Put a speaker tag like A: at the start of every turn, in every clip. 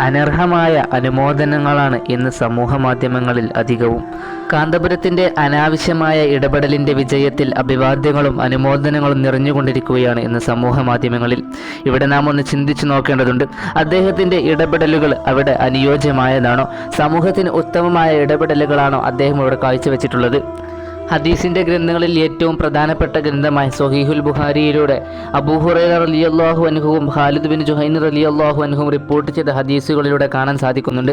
A: അനർഹമായ അനുമോദനങ്ങളാണ് ഇന്ന് സമൂഹ മാധ്യമങ്ങളിൽ അധികവും. കാന്തപുരത്തിന്റെ അനാവശ്യമായ ഇടപെടലിന്റെ വിജയത്തിൽ അഭിവാദ്യങ്ങളും അനുമോദനങ്ങളും നിറഞ്ഞുകൊണ്ടിരിക്കുകയാണ് ഇന്ന് സമൂഹ മാധ്യമങ്ങളിൽ. ഇവിടെ നാം ഒന്ന് ചിന്തിച്ചു നോക്കേണ്ടതുണ്ട്. അദ്ദേഹത്തിന്റെ ഇടപെടലുകൾ അവിടെ അനുയോജ്യമായതാണോ? സമൂഹത്തിന് ഉത്തമമായ ഇടപെടലുകളാണോ അദ്ദേഹം ഇവിടെ കാഴ്ചവെച്ചിട്ടുള്ളത്? ഹദീസിന്റെ ഗ്രന്ഥങ്ങളിൽ ഏറ്റവും പ്രധാനപ്പെട്ട ഗ്രന്ഥമായ സൊഹീഹുൽ ബുഖാരിയിലൂടെ അബൂഹുറൈറ റളിയല്ലാഹു അൻഹുവും ഖാലിദ് ബിൻ ജുഹൈൻ റളിയല്ലാഹു അൻഹുവും റിപ്പോർട്ട് ചെയ്ത ഹദീസുകളിലൂടെ കാണാൻ സാധിക്കുന്നുണ്ട്.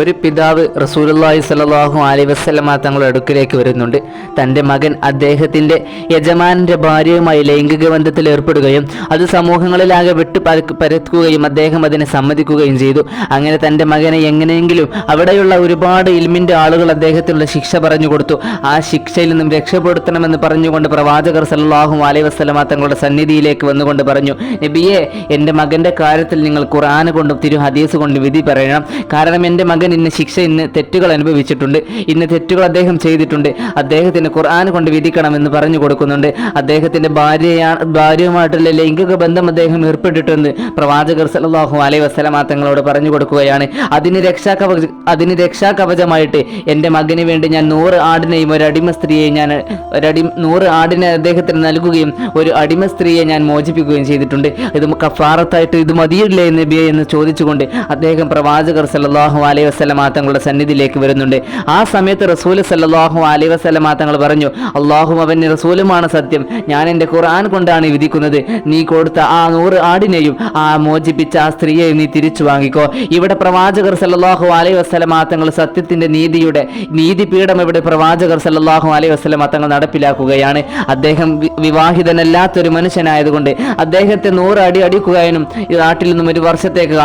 A: ഒരു പിതാവ് റസൂലുള്ളാഹി സലാഹു അലി വസ്ലമ തങ്ങളുടെ അടുക്കിലേക്ക് വരുന്നുണ്ട്. തന്റെ മകൻ അദ്ദേഹത്തിന്റെ യജമാനന്റെ ഭാര്യയുമായി ലൈംഗിക ബന്ധത്തിൽ ഏർപ്പെടുകയും അത് സമൂഹങ്ങളിലാകെ വിട്ട് പരത്തുകയും അദ്ദേഹം അതിനെ സമ്മതിക്കുകയും ചെയ്തു. അങ്ങനെ തന്റെ മകനെ എങ്ങനെയെങ്കിലും അവിടെയുള്ള ഒരുപാട് ഇൽമിന്റെ ആളുകൾ അദ്ദേഹത്തിനുള്ള ശിക്ഷ പറഞ്ഞു കൊടുത്തു. ആ ശിക്ഷയിൽ നിന്നും രക്ഷപ്പെടുത്തണമെന്ന് പറഞ്ഞുകൊണ്ട് പ്രവാചകർ സല്ലാഹു അലൈ വസല്ലമ തങ്ങളുടെ സന്നിധിയിലേക്ക് വന്നുകൊണ്ട് പറഞ്ഞു നബിയെ എന്റെ മകന്റെ കാര്യത്തിൽ നിങ്ങൾ ഖുർആൻ കൊണ്ടും തിരു ഹദീസ് കൊണ്ടും വിധി പറയണം. കാരണം എന്റെ മകൻ ഇന്ന് ശിക്ഷ ഇന്ന് തെറ്റുകൾ അനുഭവിച്ചിട്ടുണ്ട്. ഇന്ന് തെറ്റുകൾ അദ്ദേഹം ചെയ്തിട്ടുണ്ട്. അദ്ദേഹത്തിന് ഖുർആൻ കൊണ്ട് വിധിക്കണമെന്ന് പറഞ്ഞു കൊടുക്കുന്നുണ്ട്. അദ്ദേഹത്തിന്റെ ഭാര്യയാണ് ഭാര്യയുമായിട്ടുള്ള ലൈംഗിക ബന്ധം അദ്ദേഹം ഏർപ്പെട്ടിട്ടുണ്ട്. പ്രവാചകർ സല്ലല്ലാഹു അലൈ വസല്ലമ തങ്ങളോട് പറഞ്ഞു കൊടുക്കുകയാണ് അതിന് രക്ഷാകവച അതിന് രക്ഷാകവചമായിട്ട് എന്റെ മകന് വേണ്ടി ഞാൻ നൂറ് ആടിനെയും ഒരു അടിമ സ്ത്രീയെ ഞാൻ ഒരടി നൂറ് ആടിനെ അദ്ദേഹത്തിന് നൽകുകയും ഒരു അടിമ സ്ത്രീയെ ഞാൻ മോചിപ്പിക്കുകയും ചെയ്തിട്ടുണ്ട്. ഇത് കഫാറത്തായിട്ട് ഇത് മതിയില്ലേ നബിയെ എന്ന് ചോദിച്ചുകൊണ്ട് അദ്ദേഹം പ്രവാചകർ സല്ലാഹു അലൈഹി വസല്ലമ തങ്ങളുടെ സന്നിധിയിലേക്ക് വരുന്നുണ്ട്. ആ സമയത്ത് റസൂൽ സല്ലാഹു അലൈഹി വസല്ലമ തങ്ങൾ പറഞ്ഞു അള്ളാഹു അവന്റെ റസൂലുമാണ് സത്യം. ഞാൻ എന്റെ ഖുർആൻ കൊണ്ടാണ് വിധിക്കുന്നത്. നീ കൊടുത്ത ആ നൂറ് ആടിനെയും ആ മോചിപ്പിച്ച ആ സ്ത്രീയെയും നീ തിരിച്ചു വാങ്ങിക്കോ. ഇവിടെ പ്രവാചകർ സല്ലാഹു അലൈഹി വസല്ലമ തങ്ങൾ സത്യത്തിന്റെ നീതിയുടെ നീതിപീഠം ഇവിടെ പ്രവാചകർ സല്ലാഹു അലൈഹി വസല്ലമ തങ്ങൾ നടപ്പിലാക്കുകയാണ്. അദ്ദേഹം വിവാഹിതനല്ലാത്തൊരു മനുഷ്യനായതുകൊണ്ട് അദ്ദേഹത്തെ നൂറ് അടി അടിക്കുവാനും നാട്ടിൽ നിന്നും ഒരു വർഷത്തേക്ക്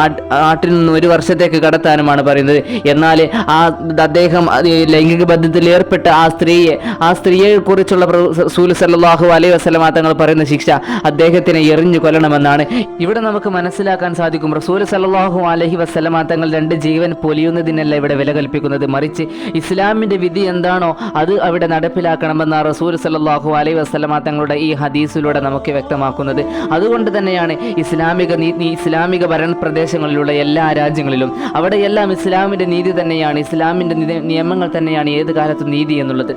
A: നാട്ടിൽ നിന്നും ഒരു വർഷത്തേക്ക് കടത്താനുമാണ് പറയുന്നത്. എന്നാൽ ആ അദ്ദേഹം ലൈംഗിക ബന്ധത്തിൽ ഏർപ്പെട്ട ആ സ്ത്രീയെ ആ സ്ത്രീയെ കുറിച്ചുള്ള റസൂൽ സല്ലല്ലാഹു അലൈഹി വസല്ലമ തങ്ങൾ പറയുന്ന ശിക്ഷ അദ്ദേഹത്തിനെ എറിഞ്ഞു കൊല്ലണമെന്നാണ്. ഇവിടെ നമുക്ക് മനസ്സിലാക്കാൻ സാധിക്കും റസൂൽ സല്ലല്ലാഹു അലഹി വസല്ലമ തങ്ങൾ രണ്ട് ജീവൻ പൊലിയുന്നതിനല്ല ഇവിടെ വില കൽപ്പിക്കുന്നത്. മറിച്ച് ഇസ്ലാമിന്റെ വിധി എന്താണോ അത് അവിടെ നടപ്പിലാക്കണമെന്ന റസൂൽ സല്ലല്ലാഹു അലൈ വസ്ലമ തങ്ങളുടെ ഈ ഹദീസിലൂടെ നമുക്ക് വ്യക്തമാക്കുന്നത്. അതുകൊണ്ട് തന്നെയാണ് ഇസ്ലാമിക ഇസ്ലാമിക ഭരണ പ്രദേശങ്ങളിലുള്ള എല്ലാ രാജ്യങ്ങളിലും അവിടെയെല്ലാം ഇസ്ലാമിന്റെ നീതി തന്നെയാണ് ഇസ്ലാമിന്റെ നിത- നിയമങ്ങൾ തന്നെയാണ് ഏത് കാലത്തും നീതി എന്നുള്ളത്.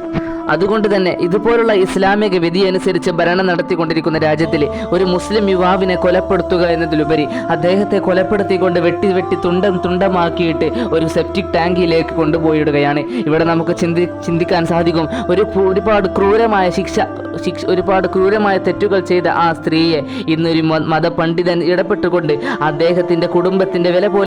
A: അതുകൊണ്ട് തന്നെ ഇതുപോലുള്ള ഇസ്ലാമിക വിധി അനുസരിച്ച് ഭരണം നടത്തിക്കൊണ്ടിരിക്കുന്ന രാജ്യത്തിലെ ഒരു മുസ്ലിം യുവാവിനെ കൊലപ്പെടുത്തുക എന്നതിലുപരി അദ്ദേഹത്തെ കൊലപ്പെടുത്തിക്കൊണ്ട് വെട്ടി വെട്ടി തുണ്ടം തുണ്ടമാക്കിയിട്ട് ഒരു സെപ്റ്റിക് ടാങ്കിലേക്ക് കൊണ്ടുപോയിടുകയാണ്. ഇവിടെ നമുക്ക് ചിന്തി ചിന്തിക്കാൻ സാധിക്കും ഒരു ഒരുപാട് ക്രൂരമായ ശിക്ഷ ശിക്ഷ ഒരുപാട് ക്രൂരമായ തെറ്റുകൾ ചെയ്ത ആ സ്ത്രീയെ ഇന്നൊരു മതപണ്ഡിതൻ ഇടപെട്ടുകൊണ്ട് അദ്ദേഹത്തിന്റെ കുടുംബത്തിന്റെ വില